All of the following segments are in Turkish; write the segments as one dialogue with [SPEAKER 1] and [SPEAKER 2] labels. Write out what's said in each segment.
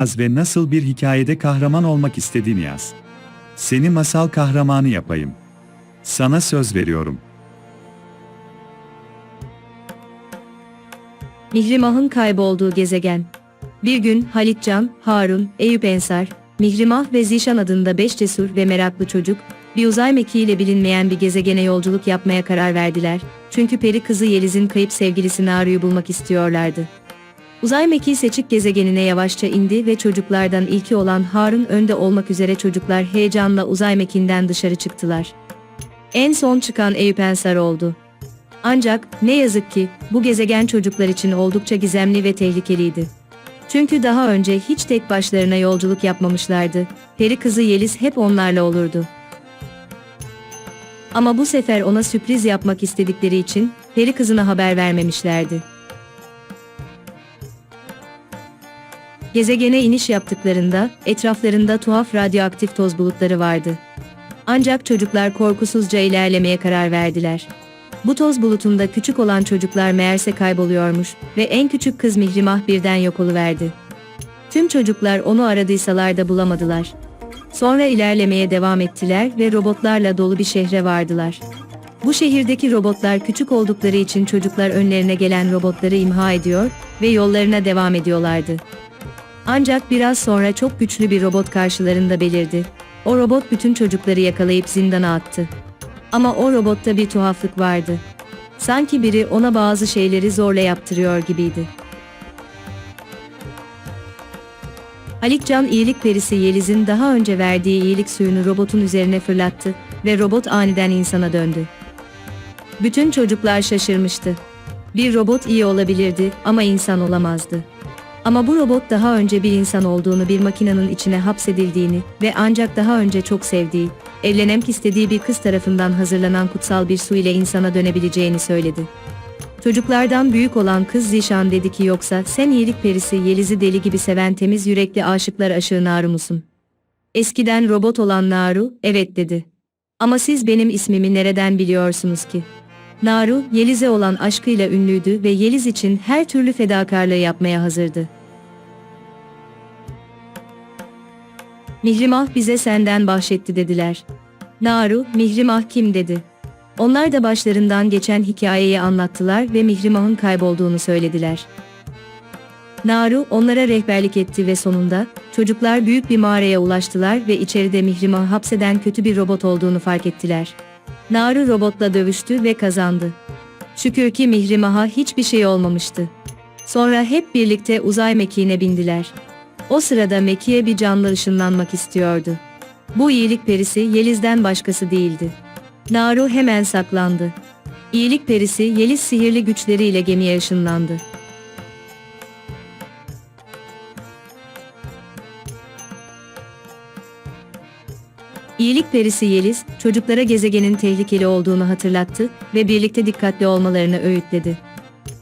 [SPEAKER 1] yaz ve nasıl bir hikayede kahraman olmak istediğini yaz. Seni masal kahramanı yapayım. Sana söz veriyorum.
[SPEAKER 2] Mihrimah'ın kaybolduğu gezegen. Bir gün Halit Can, Harun, Eyüp Ensar, Mihrimah ve Zişan adında beş cesur ve meraklı çocuk, bir uzay mekiğiyle bilinmeyen bir gezegene yolculuk yapmaya karar verdiler. Çünkü peri kızı Yeliz'in kayıp sevgilisi Naru'yu bulmak istiyorlardı. Uzay mekiği seçik gezegenine yavaşça indi ve çocuklardan ilki olan Harun önde olmak üzere çocuklar heyecanla uzay mekiğinden dışarı çıktılar. En son çıkan Eyüp Ensar oldu. Ancak ne yazık ki bu gezegen çocuklar için oldukça gizemli ve tehlikeliydi. Çünkü daha önce hiç tek başlarına yolculuk yapmamışlardı. Peri kızı Yeliz hep onlarla olurdu. Ama bu sefer ona sürpriz yapmak istedikleri için peri kızına haber vermemişlerdi. Gezegene iniş yaptıklarında etraflarında tuhaf radyoaktif toz bulutları vardı. Ancak çocuklar korkusuzca ilerlemeye karar verdiler. Bu toz bulutunda küçük olan çocuklar meğerse kayboluyormuş ve en küçük kız Mihrimah birden yok oluverdi. Tüm çocuklar onu aradıysalar da bulamadılar. Sonra ilerlemeye devam ettiler ve robotlarla dolu bir şehre vardılar. Bu şehirdeki robotlar küçük oldukları için çocuklar önlerine gelen robotları imha ediyor ve yollarına devam ediyorlardı. Ancak biraz sonra çok güçlü bir robot karşılarında belirdi. O robot bütün çocukları yakalayıp zindana attı. Ama o robotta bir tuhaflık vardı. Sanki biri ona bazı şeyleri zorla yaptırıyor gibiydi. Halikcan iyilik perisi Yeliz'in daha önce verdiği iyilik suyunu robotun üzerine fırlattı ve robot aniden insana döndü. Bütün çocuklar şaşırmıştı. Bir robot iyi olabilirdi ama insan olamazdı. Ama bu robot daha önce bir insan olduğunu bir makinenin içine hapsedildiğini ve ancak daha önce çok sevdiği, evlenmek istediği bir kız tarafından hazırlanan kutsal bir su ile insana dönebileceğini söyledi. Çocuklardan büyük olan kız Zişan dedi ki yoksa sen iyilik perisi Yeliz'i deli gibi seven temiz yürekli aşıklar aşığı Naru musun? Eskiden robot olan Naru, evet dedi. Ama siz benim ismimi nereden biliyorsunuz ki? Naru, Yeliz'e olan aşkıyla ünlüydü ve Yeliz için her türlü fedakarlığı yapmaya hazırdı. Mihrimah bize senden bahşetti dediler. Naru, Mihrimah kim dedi. Onlar da başlarından geçen hikayeyi anlattılar ve Mihrimah'ın kaybolduğunu söylediler. Naru onlara rehberlik etti ve sonunda çocuklar büyük bir mağaraya ulaştılar ve içeride Mihrimah'ı hapseden kötü bir robot olduğunu fark ettiler. Naru robotla dövüştü ve kazandı. Şükür ki Mihrimah'a hiçbir şey olmamıştı. Sonra hep birlikte uzay mekiğine bindiler. O sırada Meki'ye bir canlı ışınlanmak istiyordu. Bu iyilik perisi Yeliz'den başkası değildi. Naru hemen saklandı. İyilik perisi Yeliz sihirli güçleriyle gemiye ışınlandı. İyilik perisi Yeliz, çocuklara gezegenin tehlikeli olduğunu hatırlattı ve birlikte dikkatli olmalarını öğütledi.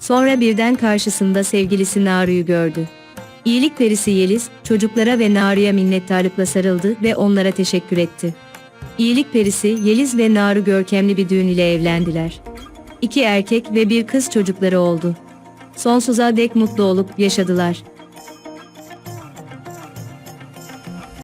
[SPEAKER 2] Sonra birden karşısında sevgilisi Naru'yu gördü. İyilik perisi Yeliz, çocuklara ve Naru'ya minnettarlıkla sarıldı ve onlara teşekkür etti. İyilik perisi Yeliz ve Naru görkemli bir düğün ile evlendiler. İki erkek ve bir kız çocukları oldu. Sonsuza dek mutlu olup yaşadılar.